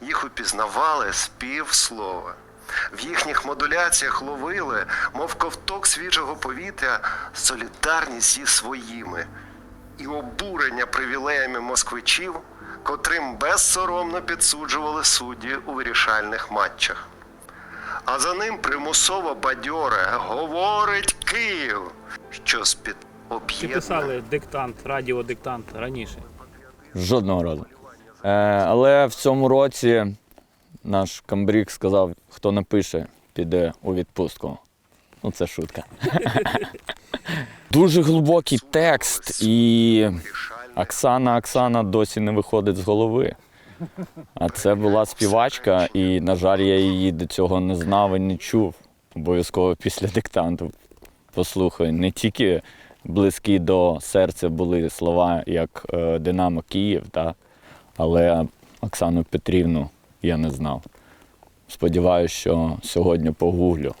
Їх упізнавали з півслова. В їхніх модуляціях ловили, мов ковток свіжого повітря, солідарність зі своїми і обурення привілеями москвичів, котрим безсоромно підсуджували судді у вирішальних матчах. А за ним примусово бадьоре говорить Київ, що з-під Чи об'єднання писали диктант, радіодиктант раніше? Жодного разу. Е, але в цьому році наш камбрік сказав, хто напише, піде у відпустку. Ну, це шутка. Дуже глибокий текст, і Оксана Оксана досі не виходить з голови. А це була співачка, і, на жаль, я її до цього не знав і не чув. Обов'язково після диктанту. Послухай, не тільки близькі до серця були слова як е, Динамо Київ, та, але Оксану Петрівну я не знав. Сподіваюся, що сьогодні погуглю.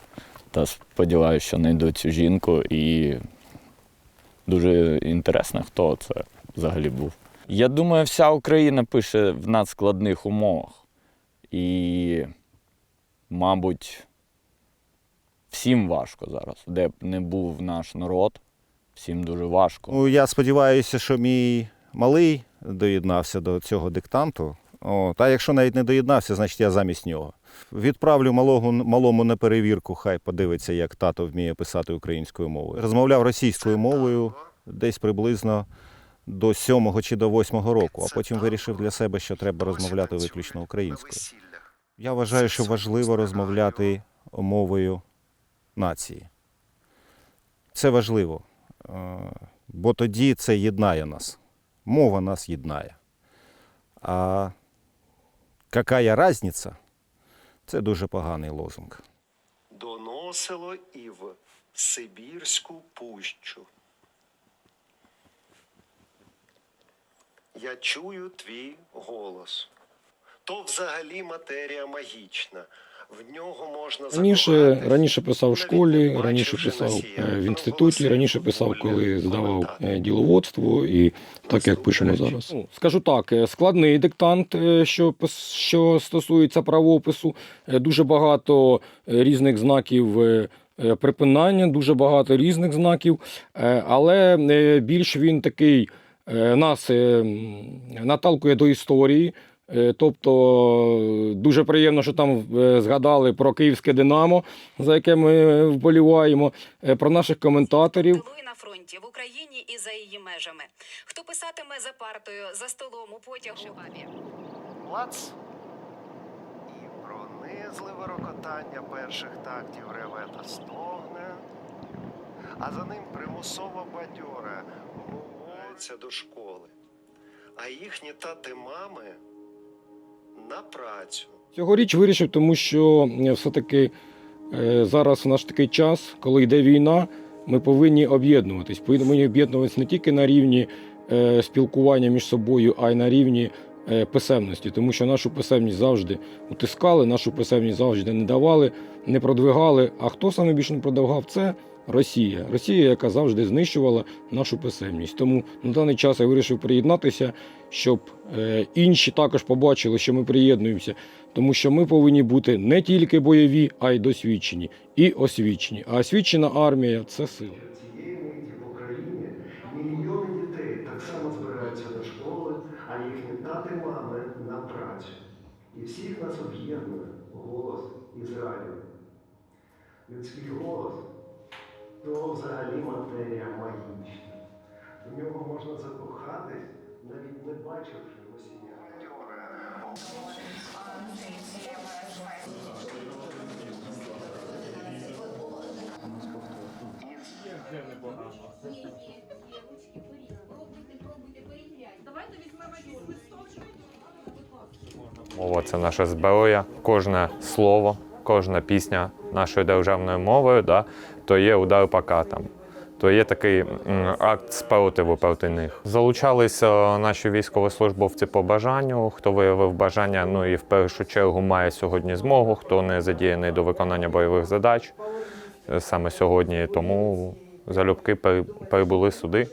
Та сподіваюся, що знайду цю жінку і дуже інтересно, хто це взагалі був. Я думаю, вся Україна пише в надскладних умовах. І, мабуть, всім важко зараз. Де б не був наш народ, всім дуже важко. Ну, я сподіваюся, що мій малий доєднався до цього диктанту. О, та якщо навіть не доєднався, значить я замість нього. Відправлю малого, малому на перевірку, хай подивиться, як тато вміє писати українською мовою. Розмовляв російською мовою десь приблизно до сьомого чи до восьмого року, а потім вирішив для себе, що треба розмовляти виключно українською. Я вважаю, що важливо розмовляти мовою нації. Це важливо, е, бо тоді це єднає нас. Мова нас єднає. А какая різниця? Це дуже поганий лозунг. доносило і в Сибірську пущу. Я чую твій голос. То взагалі матерія магічна. Раніше, раніше писав в школі, раніше писав е, в інституті, раніше писав, коли здавав е, діловодство, і так як пишемо зараз. Ну, скажу так, е, складний диктант, що, що стосується правопису, дуже багато різних знаків. Припинання, дуже багато різних знаків, але більш він такий нас наталкує до історії. Е, Тобто дуже приємно, що там е, згадали про київське Динамо, за яке ми вболіваємо, е, про наших коментаторів. На фронті в Україні і за її межами. Хто писатиме за партою, за столом у потягу бабі? Плац. І пронизливе рокотання перших тактів реве та стогне, а за ним примусово бадьоре говориться до школи. А їхні тати-мами на працю. Цьогоріч вирішив, тому що е, все-таки е, зараз у наш такий час, коли йде війна, ми повинні об'єднуватись. Повинні об'єднуватись не тільки на рівні е, спілкування між собою, а й на рівні писемності, тому що нашу писемність завжди утискали, нашу писемність завжди не давали, не продвигали. А хто саме більше не продвигав, це Росія. Росія, яка завжди знищувала нашу писемність. Тому на даний час я вирішив приєднатися, щоб е, інші також побачили, що ми приєднуємося. Тому що ми повинні бути не тільки бойові, а й досвідчені і освічені. А освічена армія це сила. А їхні тати мами на працю. І всіх нас об'єднує голос Ізраїлю. Людський голос то взагалі матерія магічна. В нього можна закохатись, навіть не бачивши носія. Давайте візьмемо листочок. Мова це наша зброя. Кожне слово, кожна пісня нашою державною мовою, да, то є удар по катам. То є такий акт спротиву проти них. Залучалися наші військовослужбовці по бажанню. Хто виявив бажання, ну і в першу чергу має сьогодні змогу, хто не задіяний до виконання бойових задач е, саме сьогодні. Тому залюбки перебули сюди.